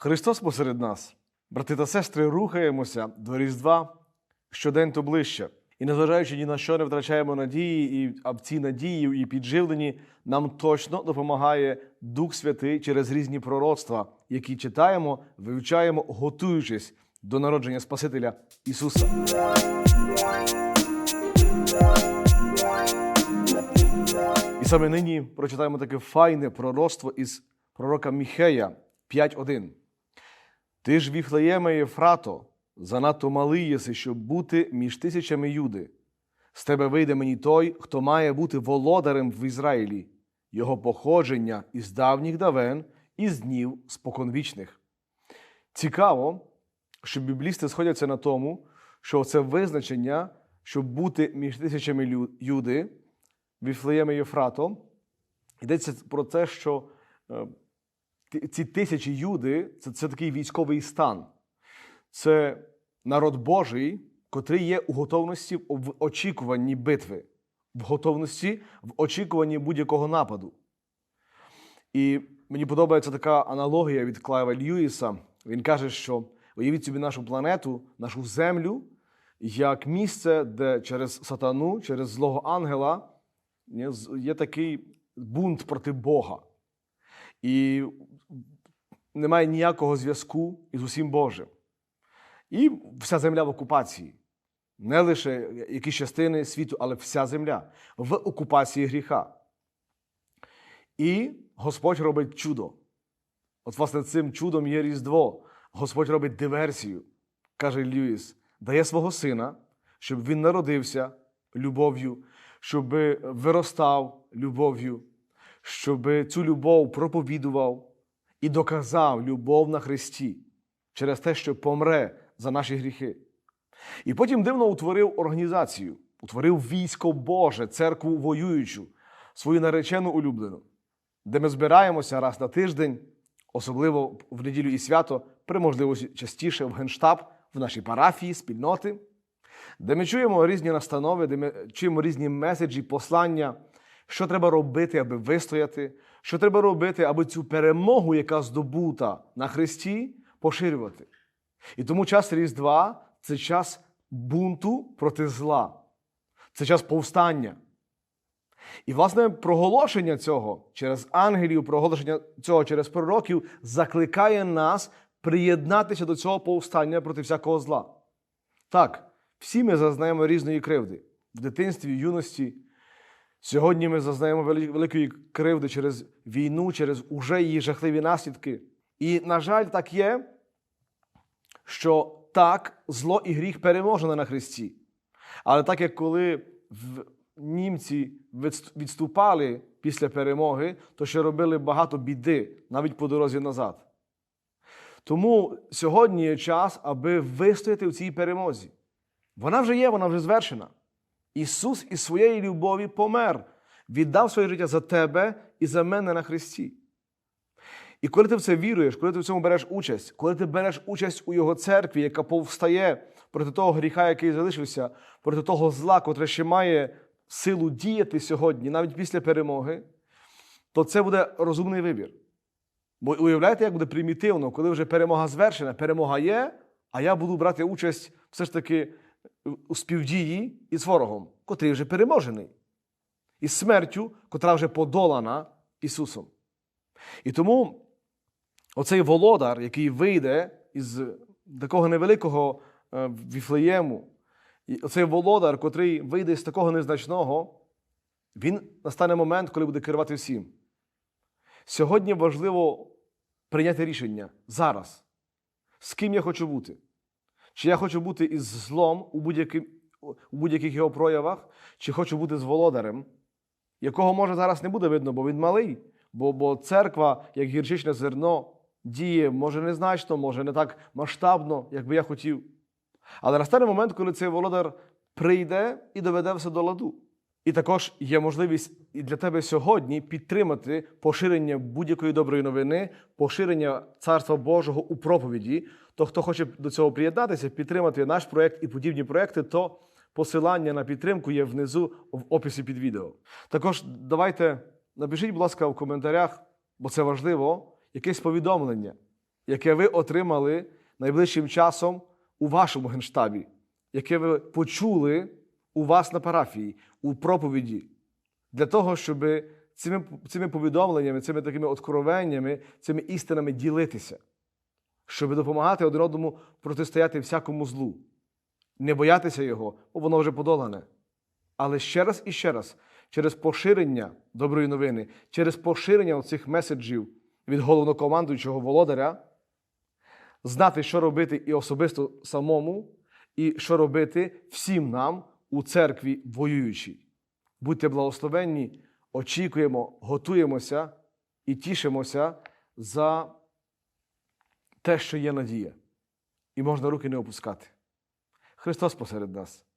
Христос посеред нас. Брати та сестри, рухаємося до Різдва щодень то ближче. І незважаючи ні на що не втрачаємо надії, і а в цій надії і підживленні нам точно допомагає Дух Святий через різні пророцтва, які читаємо, вивчаємо, готуючись до народження Спасителя Ісуса. І саме нині прочитаємо таке файне пророцтво із пророка Міхея 5.1. Ти ж, Віфлеєме Єфрато, занадто малий єси, щоб бути між тисячами юди. З тебе вийде мені той, хто має бути володарем в Ізраїлі, його походження із давніх давен, із днів споконвічних. Цікаво, що біблісти сходяться на тому, що це визначення, щоб бути між тисячами юди, Віфлеєме Єфрато, йдеться про те, що е, ці тисячі юди це, це такий військовий стан. Це народ Божий, котрий є у готовності в очікуванні битви, в готовності в очікуванні будь-якого нападу. І мені подобається така аналогія від Клайва Льюіса. Він каже, що уявіть собі нашу планету, нашу землю, як місце, де через сатану, через злого ангела є такий бунт проти Бога. І немає ніякого зв'язку із усім Божим. І вся земля в окупації. Не лише якісь частини світу, але вся земля в окупації гріха. І Господь робить чудо. От, власне, цим чудом є Різдво. Господь робить диверсію, каже Льюіс, дає свого сина, щоб він народився любов'ю, щоб виростав любов'ю, щоб цю любов проповідував і доказав любов на Христі через те, що помре за наші гріхи. І потім дивно утворив організацію, утворив військо Боже, церкву воюючу, свою наречену улюблену, де ми збираємося раз на тиждень, особливо в неділю і свято, при можливості частіше в генштаб, в нашій парафії, спільноти, де ми чуємо різні настанови, де ми чуємо різні меседжі, послання, що треба робити, аби вистояти, що треба робити, аби цю перемогу, яка здобута на Христі, поширювати. І тому час Різдва це час бунту проти зла, це час повстання. І, власне, проголошення цього через ангелів, проголошення цього через пророків закликає нас приєднатися до цього повстання проти всякого зла. Так, всі ми зазнаємо різної кривди в дитинстві, юності. Сьогодні ми зазнаємо великої кривди через війну, через уже її жахливі наслідки. І, на жаль, так є, що так, зло і гріх переможено на Христі. Але так як коли німці відступали після перемоги, то ще робили багато біди навіть по дорозі назад. Тому сьогодні є час, аби вистояти в цій перемозі. Вона вже є, вона вже звершена. Ісус із своєї любові помер, віддав своє життя за тебе і за мене на Христі. І коли ти в це віруєш, коли ти в цьому береш участь, коли ти береш участь у Його церкві, яка повстає проти того гріха, який залишився, проти того зла, котре ще має силу діяти сьогодні, навіть після перемоги, то це буде розумний вибір. Бо уявляєте, як буде примітивно, коли вже перемога звершена, перемога є, а я буду брати участь все ж таки у співдії із ворогом, котрий вже переможений, із смертю, котра вже подолана Ісусом. І тому оцей володар, який вийде із такого невеликого е, Віфлеєму, оцей володар, котрий вийде з такого незначного, він настане момент, коли буде керувати всім. Сьогодні важливо прийняти рішення зараз, з ким я хочу бути. Чи я хочу бути із злом у, будь-яким, у будь-яких його проявах, чи хочу бути з володарем, якого може зараз не буде видно, бо він малий. Бо, бо церква, як гірчичне зерно, діє може незначно, може не так масштабно, як би я хотів. Але настане момент, коли цей володар прийде і доведе все до ладу. І також є можливість і для тебе сьогодні підтримати поширення будь-якої доброї новини, поширення Царства Божого у проповіді. То, хто хоче до цього приєднатися, підтримати наш проект і подібні проекти, то посилання на підтримку є внизу в описі під відео. Також давайте напишіть, будь ласка, в коментарях, бо це важливо, якесь повідомлення, яке ви отримали найближчим часом у вашому генштабі, яке ви почули у вас на парафії, у проповіді, для того, щоб цими, цими повідомленнями, цими такими откровеннями, цими істинами ділитися, щоб допомагати один одному протистояти всякому злу, не боятися його, бо воно вже подолане. Але ще раз і ще раз, через поширення доброї новини, через поширення цих меседжів від головнокомандуючого володаря, знати, що робити і особисто самому, і що робити всім нам у церкві воюючій. Будьте благословенні, очікуємо, готуємося і тішимося за те, що є надія. І можна руки не опускати. Христос посеред нас.